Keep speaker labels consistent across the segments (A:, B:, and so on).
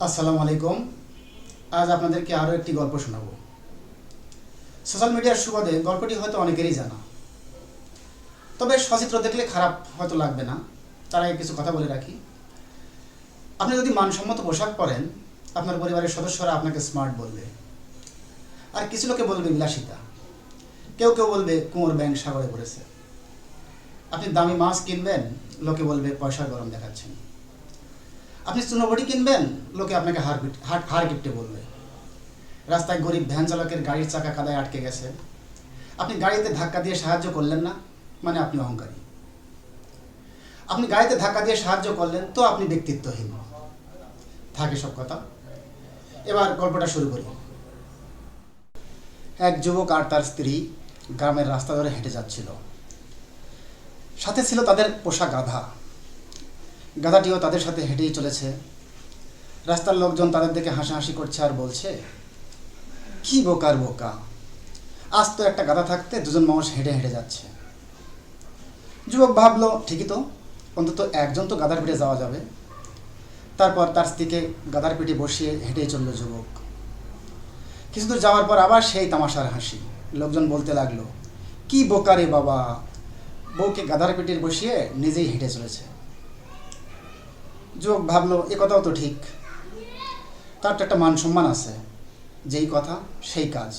A: আসসালামু আলাইকুম। আজ আপনাদেরকে আরও একটি গল্প শোনাবো। সোশ্যাল মিডিয়ার সুবাদে গল্পটি হয়তো অনেকেরই জানা। তবে সচিত্র দেখলে খারাপ হয়তো লাগবে না। তার আগে কিছু কথা বলে রাখি। আপনি যদি মানসম্মত পোশাক পরেন, আপনার পরিবারের সদস্যরা আপনাকে স্মার্ট বলবে। আর কিছু লোকে বলবে বিলাসিতা। কেউ কেউ বলবে কুঁয়োর ব্যাং সাগরে পড়েছে। আপনি দামি মাছ কিনবেন, লোকে বলবে পয়সার গরম দেখাচ্ছেন। আপনি চুনোবটি কিনবেন? লোকে আপনাকে হার হার গিফটে বলবে। রাস্তায় গরিব ভ্যান চালকের গাড়ির চাকা কাদায় আটকে গেছে। আপনি গাড়িতে ধাক্কা দিয়ে সাহায্য করলেন না? মানে আপনি অহংকারী। আপনি গাড়িতে ধাক্কা দিয়ে সাহায্য করলেন তো আপনি ব্যক্তিত্বহীন। থাকে সব কথা। এবার গল্পটা শুরু করি। এক যুবক আর তার স্ত্রী গ্রামের রাস্তা ধরে হেঁটে যাচ্ছিল। সাথে ছিল তাদের পোষা গাধা। গাধাটিও তাদের সাথে হেঁটেই চলেছে। রাস্তার লোকজন তাদের দিকে হাসাহাসি করছে আর বলছে, কি বোকার বোকা। আজ তো একটা গাধা থাকতে দুজন মানুষ হেঁটে হেঁটে যাচ্ছে। যুবক ভাবলো, ঠিকই তো, অন্তত একজন তো গাধার পিঠে যাওয়া যাবে। তারপর তার স্ত্রীকে গাধার পিঠে বসিয়ে হেঁটেই চলল যুবক। কিছু দূর যাওয়ার পর আবার সেই তামাশার হাসি। লোকজন বলতে লাগল, কি বোকারে বাবা। বউকে গাধার পিঠে বসিয়ে নিজেই হেঁটে চলেছে। যুবক ভাবলো, এ কথাও তো ঠিক। তার তো একটা মান সম্মান আছে, যেই কথা সেই কাজ।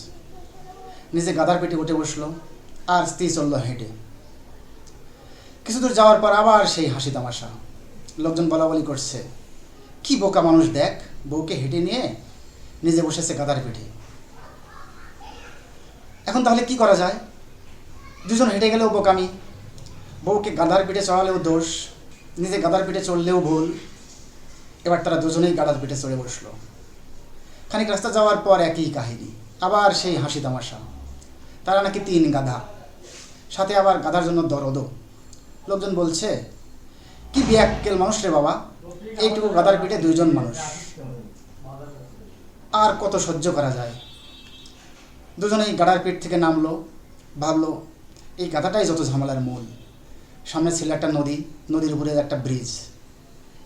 A: নিজে গাদার পেটে উঠে বসল, আর স্ত্রী চলল হেঁটে। কিছু দূর যাওয়ার পর আবার সেই হাসি তামাশা। লোকজন বলা বলি করছে, কি বোকা মানুষ দেখ, বউকে হেঁটে নিয়ে নিজে বসেছে গাদার পিঠে এখন তাহলে কি করা যায়? দুজন হেঁটে গেলেও বোকামি। বউকে গাদার পিঠে চড়ালেও দোষ। নিজে গাদার পিঠে চড়লেও ভুল। এবার তারা দুজনেই গাদার পিঠে চড়ে বসল। খানিক রাস্তা যাওয়ার পর একই কাহিনী, আবার সেই হাসি তামাশা। তারা নাকি তিন গাধা। সাথে আবার গাধার জন্য দরদও। লোকজন বলছে, কি বিয়াক্কেল মানুষ রে বাবা। এইটুকু গাদার পিঠে দুইজন মানুষ। আর কত সহ্য করা যায়? দুজনেই গাদার পিঠ থেকে নামলো, ভাবলো, এই গাধাটাই যত ঝামেলার মূল। সামনে ছিল একটা নদী, নদীর উপরে একটা ব্রিজ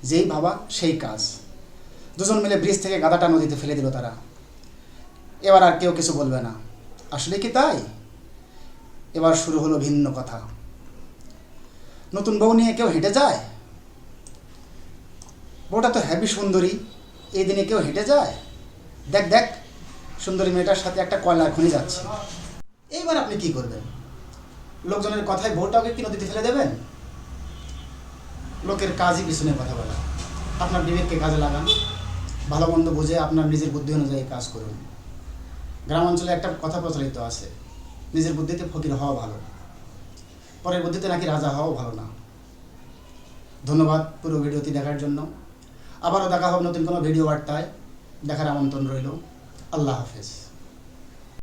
A: যেই ভাবা সেই কাজ। দুজন মিলে ব্রিজ থেকে গাদাটা নদীতে ফেলে দিল তারা। এবার আর কেউ কিছু বলবে না। আসলে কি তাই? এবার শুরু হলো ভিন্ন কথা। নতুন বউ নিয়ে কেউ হেঁটে যায়? বউটা তো হ্যাপি সুন্দরী। এই দিনে কেউ হেঁটে যায়? দেখ দেখ, সুন্দরী মেয়েটার সাথে একটা কয়লা খনি যাচ্ছে। এইবার আপনি কি করবেন? লোকজনের কথায় বউটাকে কি নদীতে ফেলে দেবেন? লোকের কাজই পিছনে কথা বলা। আপনার বিবেককে কাজে লাগান। ভালো মন্দ বুঝে আপনার নিজের বুদ্ধি অনুযায়ী কাজ করুন। গ্রাম অঞ্চলে একটা কথা প্রচলিত আছে, নিজের বুদ্ধিতে ফকির হওয়া ভালো। পরের বুদ্ধিতে নাকি রাজা হওয়াও ভালো না। ধন্যবাদ পুরো ভিডিওটি দেখার জন্য। আবারও দেখা হবে নতুন কোনো ভিডিও বার্তায়। দেখার আমন্ত্রণ রইল। আল্লাহ হাফেজ।